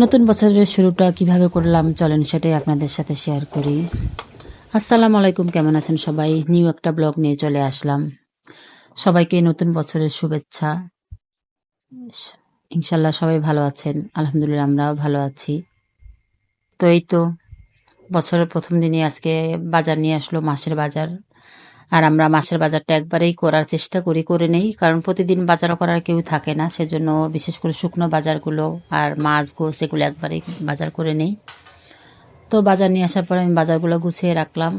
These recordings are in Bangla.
নতুন বছরের শুরুটা কীভাবে করলাম, চলেন সেটাই আপনাদের সাথে শেয়ার করি। আসসালামু আলাইকুম কেমন আছেন সবাই? নিউ একটা ব্লগ নিয়ে চলে আসলাম। সবাইকে নতুন বছরের শুভেচ্ছা। ইনশাল্লাহ সবাই ভালো আছেন, আলহামদুলিল্লাহ আমরাও ভালো আছি। তো এই তো, বছরের প্রথম দিনে আজকে বাজার নিয়ে আসলো, মাসের বাজার। আর আমরা মাসের বাজারটা একবারেই করার চেষ্টা করি, করে নেই। কারণ প্রতিদিন বাজার করার কেউ থাকে না, সেজন্য বিশেষ করে শুকনো বাজারগুলো আর মাছ গোস এগুলো একবারেই বাজার করে নেই। তো বাজার নিয়ে আসার পরে আমি বাজারগুলো গুছিয়ে রাখলাম।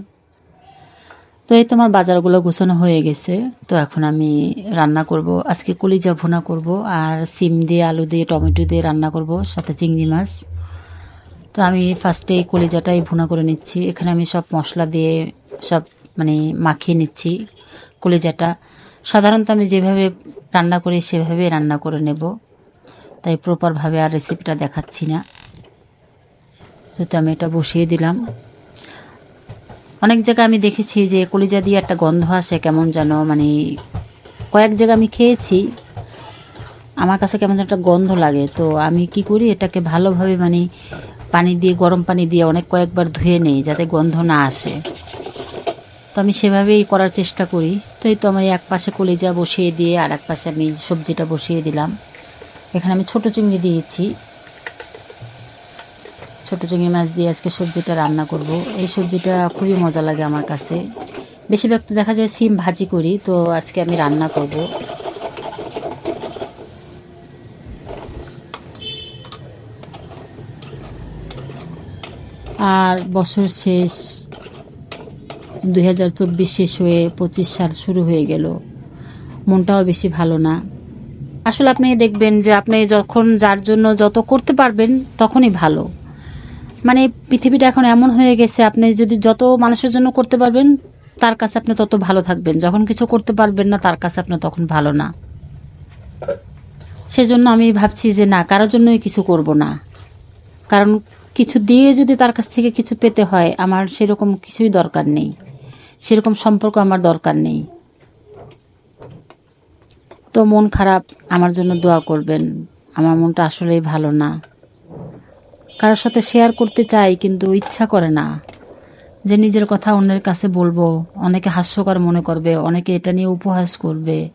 তো এই তোমার বাজারগুলো গুছানো হয়ে গেছে। তো এখন আমি রান্না করব, আজকে কলিজা ভুনা করব আর সিম দিয়ে, আলু দিয়ে, টমেটো দিয়ে রান্না করব, সাথে চিংড়ি মাছ। তো আমি ফার্স্টে এই কলিজাটাই ভুনা করে নিচ্ছি। এখানে আমি সব মশলা দিয়ে, সব মানে মাখিয়ে নিচ্ছি। কলিজাটা। সাধারণত আমি যেভাবে রান্না করি, সেভাবে রান্না করে নেব। তাই প্রপারভাবে আর রেসিপিটা দেখাচ্ছি না। তো আমি এটা বসিয়ে দিলাম। অনেক জায়গায় আমি দেখেছি যে কলিজা দিয়ে একটা গন্ধ আসে কেমন যেন মানে কয়েক জায়গা আমি খেয়েছি। আমার কাছে কেমন যেন একটা গন্ধ লাগে। তো আমি কি করি, এটাকে ভালোভাবে মানে পানি দিয়ে, গরম পানি দিয়ে অনেক কয়েকবার ধুয়ে নেই, যাতে গন্ধ না আসে। তো আমি সেভাবেই করার চেষ্টা করি। তো এই তো আমি এক পাশে কলিজা বসিয়ে দিয়ে আর এক পাশে আমি সবজিটা বসিয়ে দিলাম। এখানে আমি ছোটো চিংড়ি দিয়েছি। ছোটো চিংড়ি মাছ দিয়ে আজকে সবজিটা রান্না করব। এই সবজিটা খুবই মজা লাগে আমার কাছে। বেশিরভাগ তো দেখা যায় সিম ভাজি করি, তো আজকে আমি রান্না করব। আর বছর শেষ দুই হাজার চব্বিশ শেষ হয়ে পঁচিশ সাল শুরু হয়ে গেল। মনটাও বেশি ভালো না। আসলে আপনি দেখবেন যে আপনি যখন যার জন্য যত করতে পারবেন তখনই ভালো। মানে পৃথিবীটা এখন এমন হয়ে গেছে, আপনি যদি যত মানুষের জন্য করতে পারবেন, তার কাছে আপনি তত ভালো থাকবেন। যখন কিছু করতে পারবেন না, তার কাছে আপনি তখন ভালো না। সেজন্য আমি ভাবছি যে না, কারোর জন্যই কিছু করব না। কারণ কিছু দিয়ে যদি তার কাছ থেকে কিছু পেতে হয়, আমার সেরকম কিছুই দরকার নেই। সেরকম সম্পর্ক আমার দরকার নেই। তো মন খারাপ, আমার জন্য দোয়া করবেন। আমার মনটা আসলেই ভালো না। কারোর সাথে শেয়ার করতে চাই, কিন্তু ইচ্ছা করে না। যে নিজের কথা অন্যের কাছে বলব, অনেকে হাস্যকর মনে করবে, অনেকে এটা নিয়ে উপহাস করবে,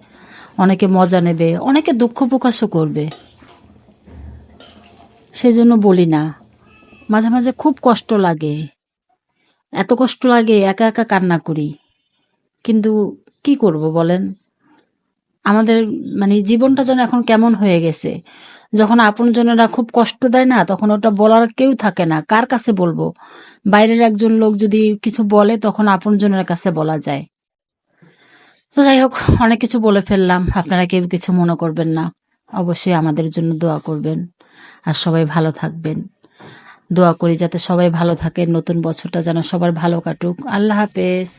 অনেকে মজা নেবে, অনেকে দুঃখ প্রকাশও করবে। সেজন্য বলি না। মাঝে মাঝে খুব কষ্ট লাগে। এত কষ্ট লাগে একা একা কান্না করি। কিন্তু কি করব বলেন? আমাদের মানে জীবনটা যেন এখন কেমন হয়ে গেছে। যখন আপনজনেরা খুব কষ্ট দেয় না, তখন ওটা বলার কেউ থাকে না। কার কাছে বলব? বাইরের একজন লোক যদি কিছু বলে, তখন আপনজনের কাছে বলা যায়। তো যাই হোক, অনেক কিছু বলে ফেললাম। আপনারা কেউ কিছু মনে করবেন না। অবশ্যই আমাদের জন্য দোয়া করবেন। আর সবাই ভালো থাকবেন। দোয়া করি যাতে সবাই ভালো থাকে নতুন বছরটা যেন সবার ভালো কাটুক। আল্লাহ হাফেজ।